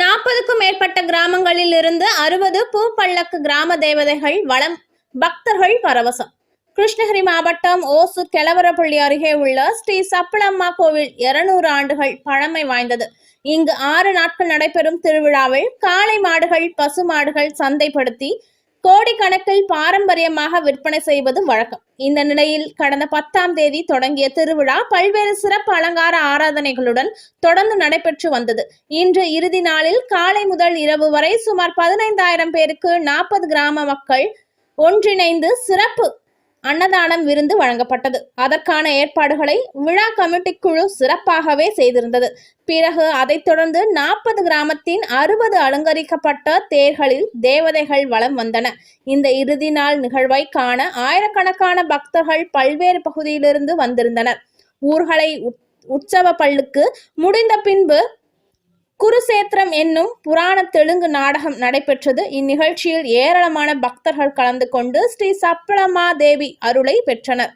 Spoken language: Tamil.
நாற்பதுக்கும் மேற்பட்ட கிராமங்களில் இருந்து அறுபது பூப்பள்ளக்கு கிராம தேவதைகள் வளம் பக்தர்கள் பரவசம். கிருஷ்ணகிரி மாவட்டம் ஓசூர் கெலவரப்பள்ளி அருகே உள்ள ஸ்ரீ சப்பளம்மா கோவில் இருநூறு ஆண்டுகள் பழமை வாய்ந்தது. இங்கு ஆறு நாட்கள் நடைபெறும் திருவிழாவில் காளை மாடுகள் பசு மாடுகள் சந்தைப்படுத்தி கோடிக்கணக்கில் பாரம்பரியமாக விற்பனை செய்வது வழக்கம். இந்த நிலையில் கடந்த பத்தாம் தேதி தொடங்கிய திருவிழா பல்வேறு சிறப்பு அலங்கார ஆராதனைகளுடன் தொடர்ந்து நடைபெற்று வந்தது. இன்று இறுதி நாளில் காலை முதல் இரவு வரை சுமார் பதினைந்தாயிரம் பேருக்கு நாற்பது கிராம மக்கள் ஒன்றிணைந்து சிறப்பு அன்னதானம் விருந்து வழங்கப்பட்டது. அதற்கான ஏற்பாடுகளை விழா கமிட்டி குழு சிறப்பாகவே செய்திருந்தது. பிறகு அதைத் தொடர்ந்து நாற்பது கிராமத்தின் அறுபது அலங்கரிக்கப்பட்ட தேர்களில் தேவதைகள் வலம் வந்தன. இந்த இறுதி நாள் நிகழ்வை காண ஆயிரக்கணக்கான பக்தர்கள் பல்வேறு பகுதியிலிருந்து வந்திருந்தனர். ஊர்களை உட்- உற்சவ பள்ளுக்கு முடிந்த பின்பு குருசேத்திரம் என்னும் புராண தெலுங்கு நாடகம் நடைபெற்றது. இந்நிகழ்ச்சியில் ஏராளமான பக்தர்கள் கலந்து கொண்டு ஸ்ரீ சப்பளமா தேவி அருளை பெற்றனர்.